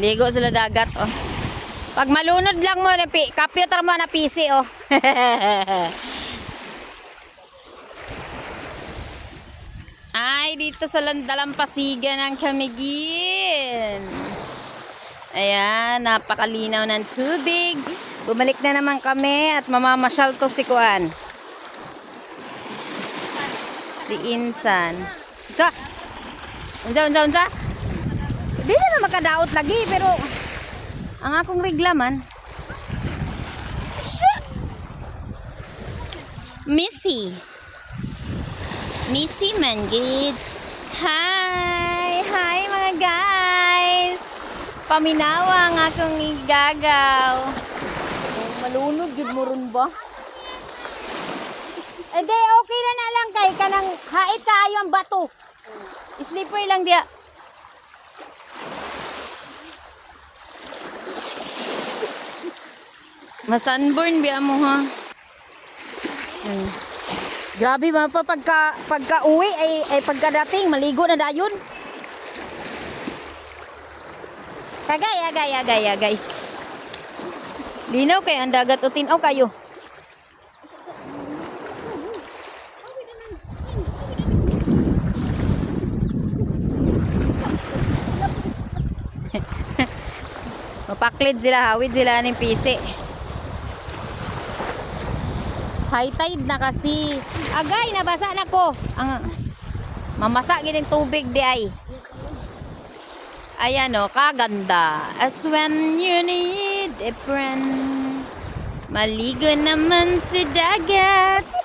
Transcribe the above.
Ligo sila dagat, oh. Pag malunod lang mo, napi, computer mo na PC, oh. Ay, dito sa Dalampasigan ng Camiguin. Ayan, napakalinaw ng tubig. Bumalik na naman kami at mamamasyal to si Kuan. Si Insan. Unsa? Unsa, unsa, unsa? Di na makadaot lagi, pero ang akong reglaman. Missy. Missy Manggid. Hi! Hi mga guys! Paminawa ang akong igagaw. Oh, malunod yun mo ron ba? Eh okay na na lang kay kanang hait kaayo ang bato. Slipper lang dia. Masunburn biya mo ha. Ay. Grabe ba pa pagka pagka uwi ay ay pagkadating maligo na dayon. Kagay, agay, agay, agay. Linaw kay ang dagat o tinaw kayo. Mapaklid sila, hawid sila ng pisi. High tide na kasi. Agay, nabasa na ko. Ang mamasa gining tubig di ay. Ayan o, kaganda. As when you need a friend. Maligo naman si dagat.